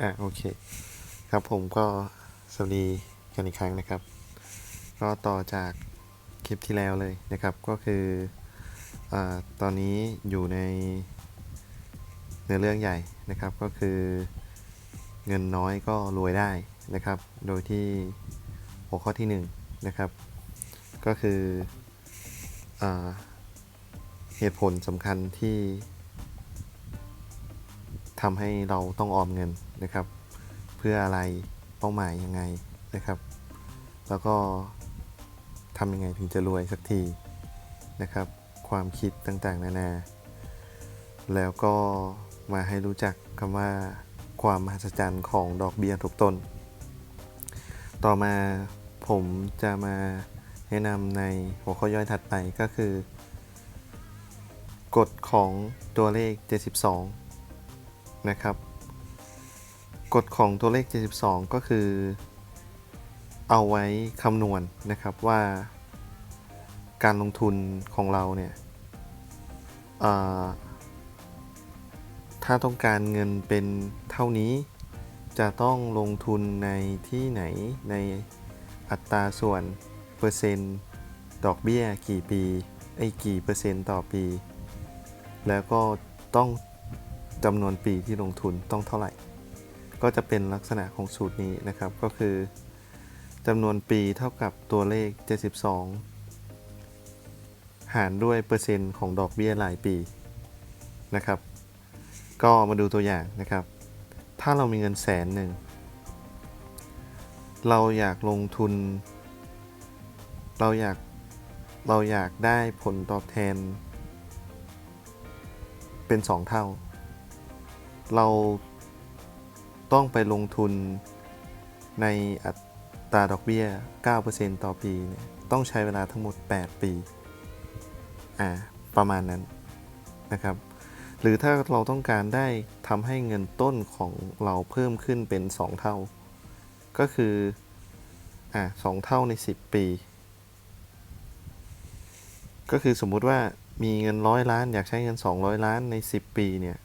อะโอเค ครับผมก็สวัสดีกันอีกครั้งนะครับ ก็ต่อจากคลิปที่แล้วเลยนะครับ ก็คืออาตอนนี้อยู่ในเนื้อเรื่องใหญ่นะครับ ก็คือเงินน้อยก็รวยได้นะครับ โดยที่หัวข้อที่1นงนะครับ ก็คืออาเหตุผลสำคัญที่ทำให้เราต้องออมเงิน นะครับ เพื่ออะไรเป้าหมายยังไงนะครับ แล้วก็ทำยังไงถึงจะรวยสักทีนะครับ ความคิดต่างๆ นานา แล้วก็มาให้รู้จักคำว่าความมหัศจรรย์ของดอกเบี้ยทบต้น ต่อมาผมจะมาแนะนำในหัวข้อย่อยถัดไปก็คือกฎของตัวเลข 72 นะครับ กฎของตัวเลข 72 ก็คือ เอาไว้คำนวณนะครับว่า การลงทุนของเราเนี่ยถ้าต้องการเงินเป็นเท่านี้ จะต้องลงทุนในที่ไหนในอัตราส่วนเปอร์เซ็นต์ ดอกเบี้ยกี่ปีไอ้กี่เปอร์เซ็นต์ต่อปี แล้วก็ต้องจำนวนปีที่ลงทุนต้องเท่าไหร่ ก็จะเป็นลักษณะของสูตรนี้นะครับ ก็คือจำนวนปีเท่ากับตัวเลข 72 หารด้วยเปอร์เซ็นต์ของดอกเบี้ยรายปีนะครับ ก็มาดูตัวอย่างนะครับ ถ้าเรามีเงินแสนหนึ่ง เราอยากลงทุน เราอยาก เราอยากได้ผลตอบแทน เป็น 2 เท่า เรา ต้องไปลงทุนในอัตราดอกเบี้ย 9%ต่อปีเนี่ยต้องใช้เวลาทั้งหมด 8 ปี อ่า ประมาณนั้นนะครับ หรือถ้าเราต้องการได้ทำให้เงินต้นของเราเพิ่มขึ้นเป็น 2 เท่า ก็คือ อ่าสองเท่าใน 10 ปี ก็คือสมมุติว่ามีเงินร้อยล้าน อยากใช้เงิน 200 ล้านใน 10 ปีเนี่ย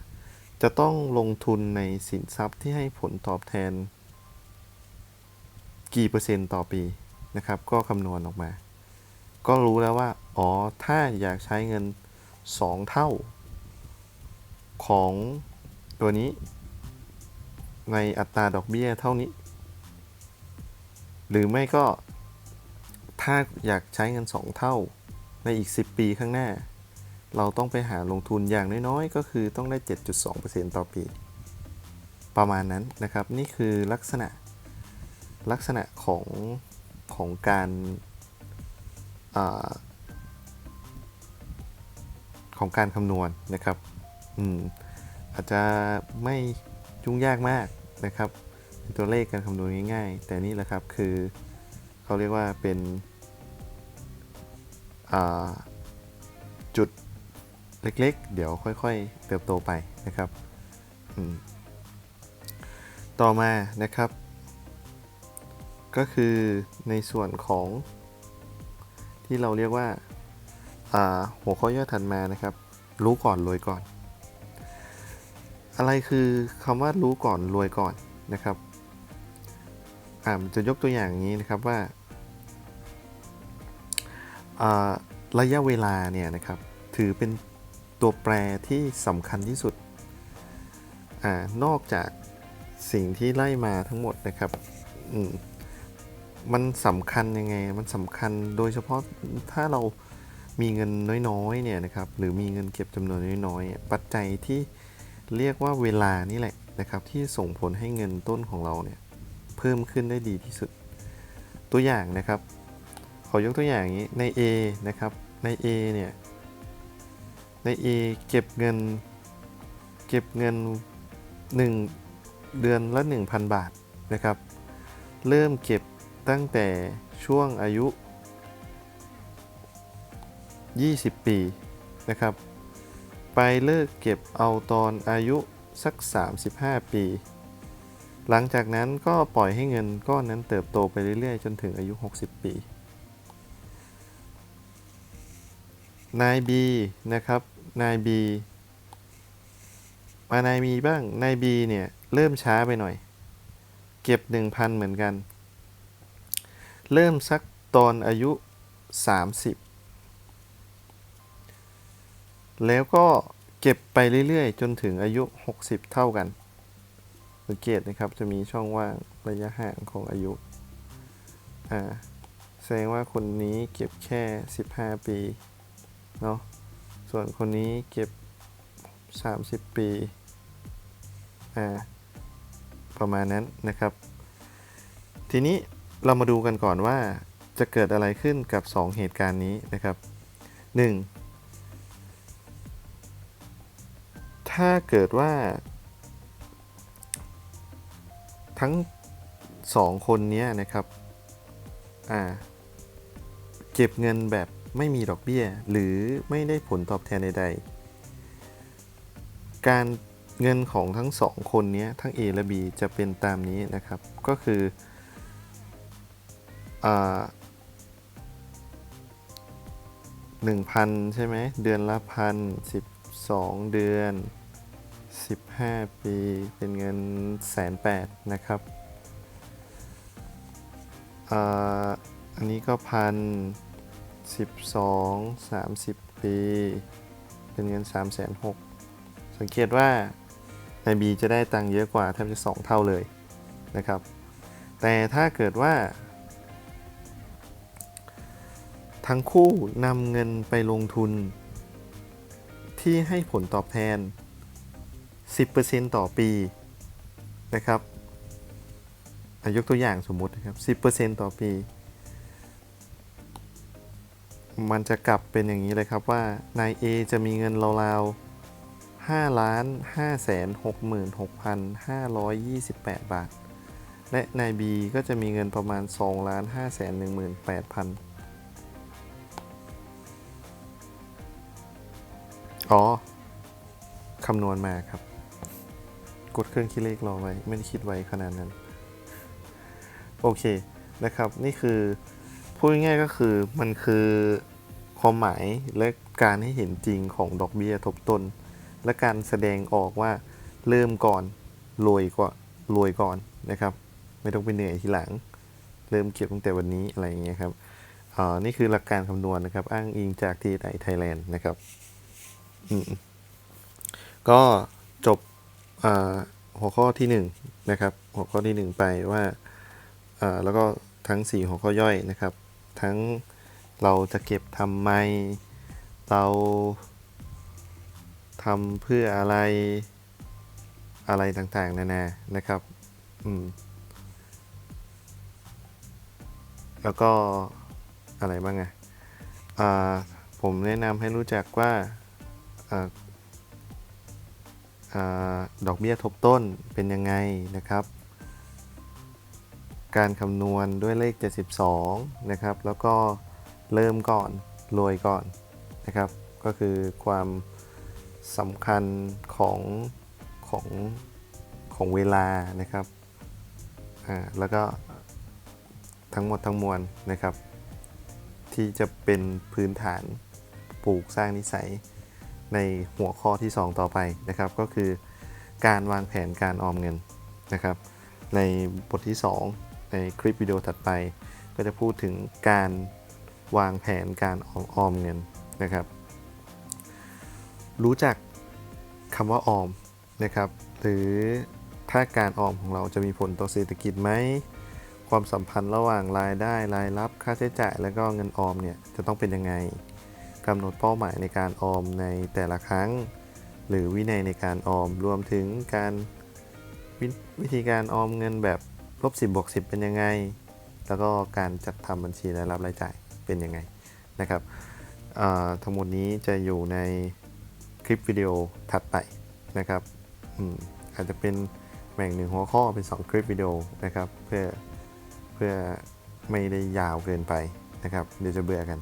จะต้องลงทุนในสินทรัพย์ที่ให้ผลตอบแทน กี่เปอร์เซ็นต์ต่อปีนะครับ ก็คำนวณออกมา ก็รู้แล้วว่า อ๋อ ถ้าอยากใช้เงิน 2 เท่า ของตัวนี้ ในอัตราดอกเบี้ยเท่านี้ หรือไม่ก็ถ้าอยากใช้เงิน 2 เท่าในอีก 10 ปีข้างหน้า เราต้องไปหาลงทุนอย่างน้อยๆ ก็คือต้องได้ 7.2%ต่อปี ประมาณนั้นนะครับ นี่คือลักษณะลักษณะของของการอของการคำนวณนะครับอืมอาจจะไม่ยุ่งยากมากนะครับเป็นตัวเลขการคำนวณง่ายๆ แต่นี่แหละครับคือเขาเรียกว่าเป็นจุด เล็กๆ เดี๋ยวค่อยๆ เติบโตไปนะครับต่อมานะครับ ก็คือในส่วนของที่เราเรียกว่าาหัวข้อย่อถัดมานะครับ รู้ก่อนรวยก่อน อะไรคือคำว่ารู้ก่อนรวยก่อนนะครับอ่าจะยกตัวอย่างนี้นะครับว่าอ่าระยะเวลาเนี่ยนะครับถือเป็น ตัวแปรที่สำคัญที่สุดอานอกจากสิ่งที่ไล่มาทั้งหมดนะครับมมันสำคัญยังไง มันสำคัญโดยเฉพาะถ้าเรามีเงินน้อยๆเนี่ยนะครับหรือมีเงินเก็บจำนวนน้อยๆ ปัจจัยที่เรียกว่าเวลานี่แหละนะครับที่ส่งผลให้เงินต้นของเราเนี่ยเพิ่มขึ้นได้ดีที่สุด ตัวอย่างนะครับ ขอยกตัวอย่างอย่างนี้ใน A นะครับใน A เนี่ย ใน A เก็บเงิน เก็บเงิน 1 เดือนละ 1,000 บาทนะครับ เริ่มเก็บตั้งแต่ช่วงอายุ 20 ปีนะครับ ไปเลิกเก็บเอาตอนอายุสัก 35 ปี หลังจากนั้นก็ปล่อยให้เงินก้อนนั้นเติบโตไปเรื่อยๆ จนถึงอายุ 60 ปีนาย B นะครับ นาย B มานายมีบ้าง นายบีเนี่ย เริ่มช้าไปหน่อย เก็บ1,000เหมือนกัน เริ่มสักตอนอายุ30แล้วก็เก็บไปเรื่อยๆ จนถึงอายุ 60 เท่ากัน สังเกตนะครับจะมีช่องว่างระยะห่างของอายุ อ่า แสดงว่าคนนี้เก็บแค่ 15 ปี เนาะ ส่วนคนนี้เก็บ 30 ปี อ่า ประมาณนั้นนะครับ ทีนี้เรามาดูกันก่อนว่าจะเกิดอะไรขึ้นกับ 2 เหตุการณ์นี้นะครับ 1. ถ้าเกิดว่า ทั้ง 2 คนนี้นะครับ อ่า เก็บเงินแบบ ไม่มีดอกเบี้ย หรือไม่ได้ผลตอบแทนใดๆ การเงินของทั้งสองคนนี้ทั้ง A และ B จะเป็นตามนี้นะครับ ก็คืออ่าหนึ่งพันใช่ไหมเดือนละพันสิบสองเดือน 15 ปีเป็นเงินแสนแปดนะครับออันนี้ก็พัน สิบสองสามสิบปี เป็นเงิน3ามแสนหกสังเกตว่าใน B จะได้ตังค์เยอะกว่าแทบจะ 2 เท่าเลยนะครับ แต่ถ้าเกิดว่า ทั้งคู่นำเงินไปลงทุน ที่ให้ผลตอบแทน 10%ต่อปีนะครับยกตัวอย่างสมมุตินะครับ 10%ต่อปี มันจะกลับเป็นอย่างนี้เลยครับว่านาย A จะมีเงินราวๆ5ล้าน5แสน66,528 บาท และนาย B ก็จะมีเงินประมาณ2ล้าน5แสน18,000อ๋อ คำนวณมาครับ กดเครื่องคิดเลขรอไว้ ไม่ได้คิดไว้ขนาดนั้น โอเคนะครับ นี่คือ พูดง่ายๆก็คือมันคือความหมายและการให้เห็นจริงของดอกเบี้ยทบต้น และการแสดงออกว่าเริ่มก่อนรวยกว่ารวยก่อนนะครับ ไม่ต้องไปเหนื่อยทีหลัง เริ่มเก็บตั้งแต่วันนี้อะไรอย่างเงี้ยครับนี่คือหลักการคำนวณนะครับ อ้างอิงจากทีไอไทยแลนด์นะครับก็จบหัวข้อที่หนึ่งนะครับหัวข้อที่หนึ่งไปว่าอ่าแล้วก็ทั้ง 4 หัวข้อย่อยนะครับ ทั้งเราจะเก็บทำไม เราทำเพื่ออะไรอะไรต่างๆ นานา นะครับ อืม แล้วก็อะไรบ้างอะอ่า ผมแนะนำให้รู้จักว่าอ่าอ่าดอกเบี้ยทบต้นเป็นยังไงนะครับ การคำนวณด้วยเลข 72 นะครับ แล้วก็เริ่มก่อนรวยก่อนนะครับ ก็คือความสำคัญของของของเวลานะครับ อ่า แล้วก็ทั้งหมดทั้งมวลนะครับ ที่จะเป็นพื้นฐานปลูกสร้างนิสัยในหัวข้อที่ 2 ต่อไปนะครับ ก็คือการวางแผนการออมเงินนะครับ ในบทที่ 2 ในคลิปวิดีโอถัดไป ก็จะพูดถึงการวางแผนการออมออมเงินนะครับ รู้จักคำว่าออมนะครับ หรือถ้าการออมของเราจะมีผลต่อเศรษฐกิจไหมความสัมพันธ์ระหว่างรายได้รายรับค่าใช้จ่าย แล้วก็เงินออมเนี่ยจะต้องเป็นยังไงกำหนดเป้าหมายในการออมในแต่ละครั้ง หรือวินัยในการออมรวมถึงการววิธีการออมเงินแบบ ลบ10บวก10 เป็นยังไง แล้วก็การจัดทำบัญชีรายรับรายจ่ายเป็นยังไงนะครับทั้งหมดนี้จะอยู่ในคลิปวิดีโอถัดไปนะครับอืมอาจจะเป็นแบ่งหนึ่งหัวข้อเป็น 2 คลิปวิดีโอนะครับเพื่อเพื่อไม่ได้ยาวเกินไปนะครับ เดี๋ยวจะเบื่อกัน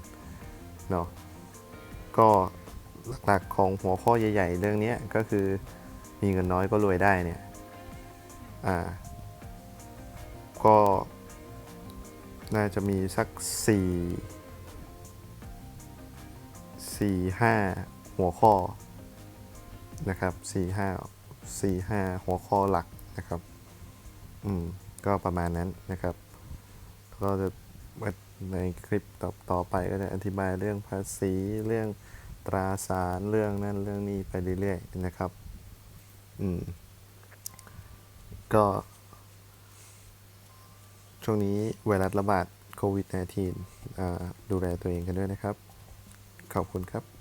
เนาะก็หลักๆของหัวข้อใหญ่ ๆ เรื่องนี้ก็คือมีเงินน้อยก็รวยได้เนี่ยอ่า ก็ น่าจะมีสัก 4 4 5 หัวข้อนะครับ 4 5สี่ห้าหัวข้อหลักนะครับ อืม ก็ประมาณนั้นนะครับ ก็จะในคลิปต่อต่อไปก็จะอธิบายเรื่องภาษีเรื่องตราสารเรื่องนั้นเรื่องนี้ไปเรื่อยๆนะครับ อืม ก็ ช่วงนี้ไวรัสระบาดโควิด -19 ดูแลตัวเองกันด้วยนะครับ ขอบคุณครับ